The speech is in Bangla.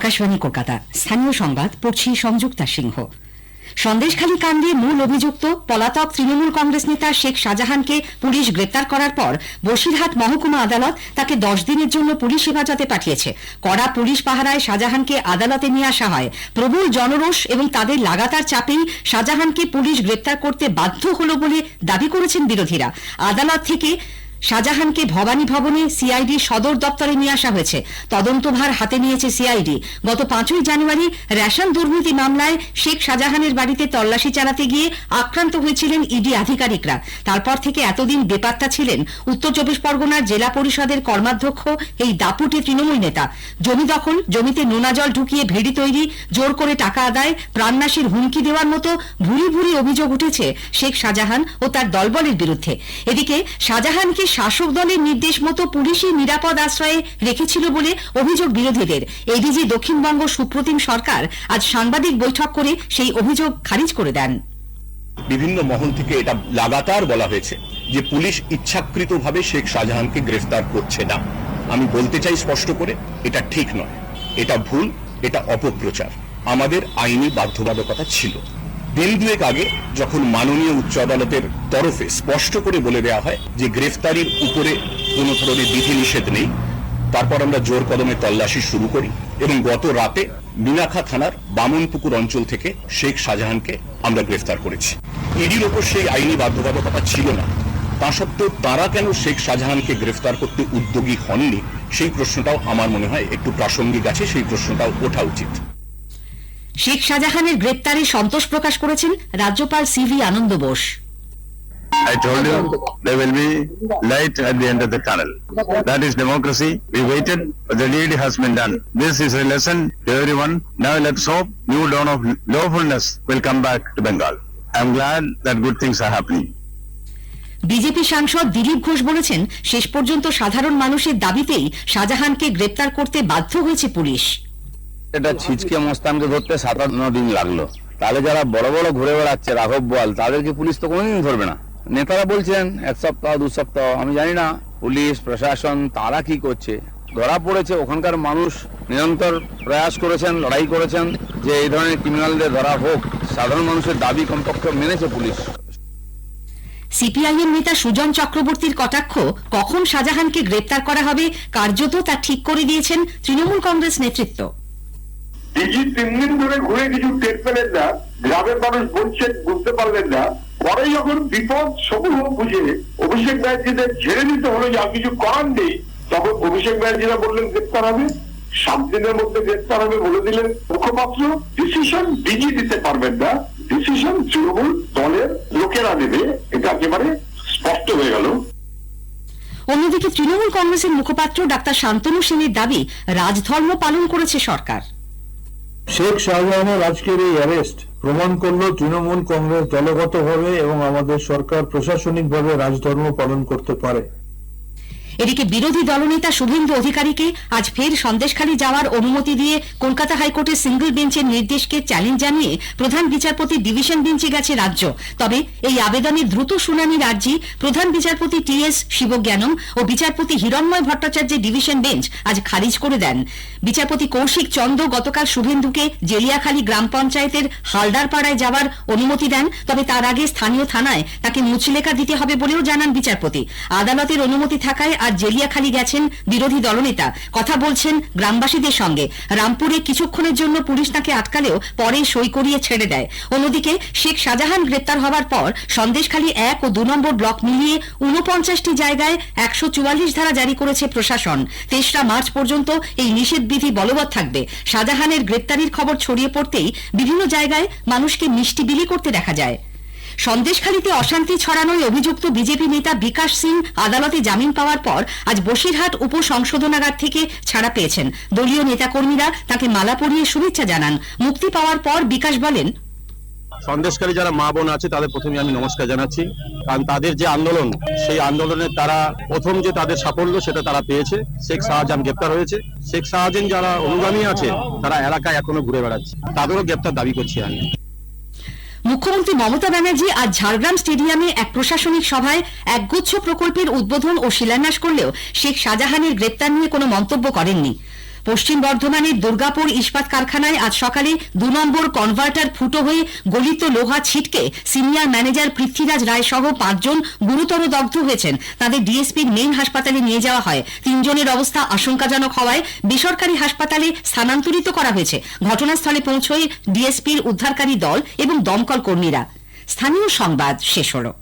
আকাশবাণী কলকাতা স্থানীয় সংবাদ পড়ছি সংযুক্তা সিংহ। সন্দেশখালী কাণ্ডে মূল অভিযুক্ত পলাতক তৃণমূল কংগ্রেস নেতা শেখ শাহজাহানকে পুলিশ গ্রেপ্তার করার পর বসিরহাট মহকুমা আদালত তাকে দশ দিনের জন্য পুলিশ হেফাজতে পাঠিয়েছে। কড়া পুলিশ পাহারায় শাহজাহানকে আদালতে নিয়ে আসা হয়। প্রবল জনরোষ এবং তাদের লাগাতার চাপেই শাহজাহানকে পুলিশ গ্রেপ্তার করতে বাধ্য হল বলে দাবি করেছেন বিরোধীরা। আদালত থেকে শাহজাহানকে ভবানী ভবনে সিআইডি সদর দপ্তরে নিয়ে আসা হয়েছে। তদন্তভার হাতে নিয়েছে সিআইডি। গত পাঁচই জানুয়ারি রেশন দুর্নীতি মামলায় শেখ শাহজাহানের বাড়িতে তল্লাশি চালাতে গিয়ে আক্রান্ত হয়েছিলেন ইডি আধিকারিকরা। তারপর থেকে এতদিন বেপাত্তা ছিলেন উত্তর চব্বিশ পরগনার জেলা পরিষদের কর্মাধ্যক্ষ এই দাপুটে তৃণমূল নেতা। জমি দখল, জমিতে নোনা জল ঢুকিয়ে ভেড়ি তৈরি, জোর করে টাকা আদায়, প্রাণনাশীর হুমকি দেওয়ার মতো ভুরি ভুরি অভিযোগ উঠেছে শেখ শাহজাহান ও তার দলবলের বিরুদ্ধে। এদিকে শাহজাহানকে শাসক দলের নির্দেশ মতো পুলিশই নিরাপদ আশ্রয়ে রেখেছিল বলে অভিযোগ বিরোধীদের। এডিজি দক্ষিণবঙ্গ সুপ্রতিম সরকার আজ সাংবাদিক বৈঠক করে সেই অভিযোগ খারিজ করে দেন। বিভিন্ন মহল থেকে এটা লাগাতার বলা হয়েছে যে পুলিশ ইচ্ছাকৃতভাবে শেখ শাহজাহানকে গ্রেফতার করছে না। আমি বলতে চাই স্পষ্ট করে, এটা ঠিক নয়। এটা ভুল, এটা অপপ্রচার। আমাদের আইনি বাধ্যবাধকতা ছিল। দিন দুয়েক আগে যখন মাননীয় উচ্চ আদালতের তরফে স্পষ্ট করে বলে দেওয়া হয় যে গ্রেফতারির উপরে কোনো ধরনের বিধিনিষেধ নেই, তারপর আমরা জোর কদমে তল্লাশি শুরু করি এবং গত রাতে মিনাখা থানার বামনপুকুর অঞ্চল থেকে শেখ শাহজাহানকে আমরা গ্রেফতার করেছি। ইডির ওপর সেই আইনি বাধ্যবাধকতা ছিল না। তা সত্ত্বেও তারা কেন শেখ শাহজাহানকে গ্রেফতার করতে উদ্যোগী হননি, সেই প্রশ্নটাও আমার মনে হয় একটু প্রাসঙ্গিক আছে, সেই প্রশ্নটাও ওঠা উচিত। শেখ শাহজাহানের গ্রেপ্তারে সন্তোষ প্রকাশ করেছেন রাজ্যপাল CV Ananda Bose I told you there will be light at the end of the tunnel. That is democracy. We waited, but the deed has been done. This is a lesson to everyone. Now let's hope new dawn of lawfulness will come back to Bengal. I'm glad that good things are happening. BJP সাংসদ দিলীপ ঘোষ বলেছেন শেষ পর্যন্ত সাধারণ মানুষের দাবিতেই শাহজাহানকে গ্রেপ্তার করতে বাধ্য হয়েছে পুলিশ এটা ছিচকে মস্তানকে ধরতে সাতান্ন দিন লাগল। তাহলে যারা বড় বড় ঘুরে বেড়াচ্ছে রাঘব বোয়াল, তাদেরকে পুলিশ তো কোনোদিন ধরবে না। নেতারা বলছেন এক সপ্তাহ, দু সপ্তাহ, আমি জানি না, পুলিশ, প্রশাসন, তারা কি করছে? ধরা পড়েছে, ওখানকার মানুষ নিরন্তর প্রয়াস করেছেন, লড়াই করেছেন, যে এই ধরনের ক্রিমিনালদের ধরা হোক। সাধারণ মানুষের দাবি কমপক্ষে মেনেছে পুলিশ। সিপিআইএম নেতা সুজন চক্রবর্তীর কটাক্ষ, কখন শাহজাহানকে গ্রেপ্তার করা হবে, কার্যত তা ঠিক করে দিয়েছেন তৃণমূল কংগ্রেস নেতৃত্ব। ডিজি তিন দিন ধরে ঘুরে কিছু টের পেলেন না, গ্রামের মানুষ বলছেন, বুঝতে পারলেন না। পরে যখন বিপদ সমূহ বুঝে অভিষেক ব্যানার্জিদের ঝেড়ে দিতে হলো যে কিছু করার নেই, তখন অভিষেক ব্যানার্জিরা বললেন, গ্রেপ্তার হবে। সাত দিনের মধ্যে গ্রেপ্তার হবে বলে দিলেন মুখপাত্র। ডিসিশন ডিজি দিতে পারবেন না। ডিসিশন তৃণমূল দলের লোকেরা নেবে। এটা একেবারে স্পষ্ট হয়ে গেল। অন্যদিকে তৃণমূল কংগ্রেসের মুখপাত্র ডাক্তার শান্তনু সেনের দাবি, রাজধর্ম পালন করেছে সরকার। শেখ শাহজাহানের আজকের এই অ্যারেস্ট প্রমাণ করল তৃণমূল কংগ্রেস দলগতভাবে এবং আমাদের সরকার প্রশাসনিকভাবে রাজধর্ম পালন করতে পারে। এদিকে বিরোধী দলনেতা শুভেন্দু অধিকারীকে আজ ফের সন্দেশখালী যাওয়ার অনুমতি দিয়ে কলকাতা হাইকোর্টের সিঙ্গল বেঞ্চের নির্দেশকে চ্যালেঞ্জ জানিয়ে প্রধান বিচারপতি ডিভিশন বেঞ্চে গেছে রাজ্য। তবে এই আবেদনের দ্রুত শুনানির আর্জি প্রধান বিচারপতি টি এস শিবজ্ঞানম ও বিচারপতি হিরণময় ভট্টাচার্যের ডিভিশন বেঞ্চ আজ খারিজ করে দেন। বিচারপতি কৌশিক চন্দ গতকাল শুভেন্দুকে জেলিয়াখালী গ্রাম পঞ্চায়েতের হালদারপাড়ায় যাওয়ার অনুমতি দেন, তবে তার আগে স্থানীয় থানায় তাকে মুচলেখা দিতে হবে বলেও জানান বিচারপতি। আদালতের অনুমতি থাকায় আজ জেলিয়াখালী গেছেন বিরোধী দলনেতা। কথা বলছেন গ্রামবাসীদের সঙ্গে। রামপুরে কিছুক্ষণের জন্য পুলিশ তাকে আটকালেও পরে সই করিয়ে ছেড়ে দেয়। অন্যদিকে শেখ শাহজাহান গ্রেপ্তার হওয়ার পর সন্দেশখালী এক ও দু নম্বর ব্লক মিলিয়ে উনপঞ্চাশটি জায়গায় একশো চুয়াল্লিশ ধারা জারি করেছে প্রশাসন। তেসরা মার্চ পর্যন্ত এই নিষেধবিধি বলবৎ থাকবে। শাহজাহানের গ্রেপ্তারির খবর ছড়িয়ে পড়তেই বিভিন্ন জায়গায় মানুষকে মিষ্টি বিলি করতে দেখা যায়। সন্দেশখালীতে অশান্তি ছড়ানোয় অভিযুক্ত বিজেপি নেতা বিকাশ সিং আদালতে জামিন পাওয়ার পর আজ বসিরহাট উপ সংশোধনাগার থেকে ছাড়া পেয়েছেন। দলীয় নেতাকর্মীরা তাকে মালা পরিয়ে শুভেচ্ছা জানান। মুক্তি পাওয়ার পর বিকাশ বলেন সন্দেশকারী যারা মা বোন আছে, তাদের প্রথমে আমি নমস্কার জানাচ্ছি। কারণ তাদের যে আন্দোলন, সেই আন্দোলনে তারা প্রথম যে তাদের সাফল্য, সেটা তারা পেয়েছে। শেখ শাহজাহান গ্রেপ্তার হয়েছে। শেখ শাহজাহান যারা অনুগামী আছে, তারা এলাকায় এখনও ঘুরে বেড়াচ্ছে। তাদেরও গ্রেপ্তার দাবি করছি আমি। মুখ্যমন্ত্রী মমতা ব্যানার্জি আজ ঝাড়গ্রাম স্টেডিয়ামে এক প্রশাসনিক সভায় একগুচ্ছ প্রকল্পের উদ্বোধন ও শিলান্যাস করলেও শেখ শাহজাহানের গ্রেপ্তার নিয়ে কোনো মন্তব্য করেননি। পশ্চিম বর্ধমানের দুর্গাপুর ইস্পাত কারখানায় আজ সকালে দু নম্বর কনভার্টার ফুটো হয়ে গলিত লোহা ছিটকে সিনিয়র ম্যানেজার পৃথ্বীরাজ রায় সহ পাঁচজন গুরুতর দগ্ধ হয়েছেন। তাদের ডিএসপির মেইন হাসপাতালে নিয়ে যাওয়া হয়। তিনজনের অবস্থা আশঙ্কাজনক হওয়ায় বেসরকারি হাসপাতালে স্থানান্তরিত করা হয়েছে। ঘটনাস্থলে পৌঁছয় ডিএসপির উদ্ধারকারী দল এবং দমকল কর্মীরা। স্থানীয় সংবাদ, শেষ হলো।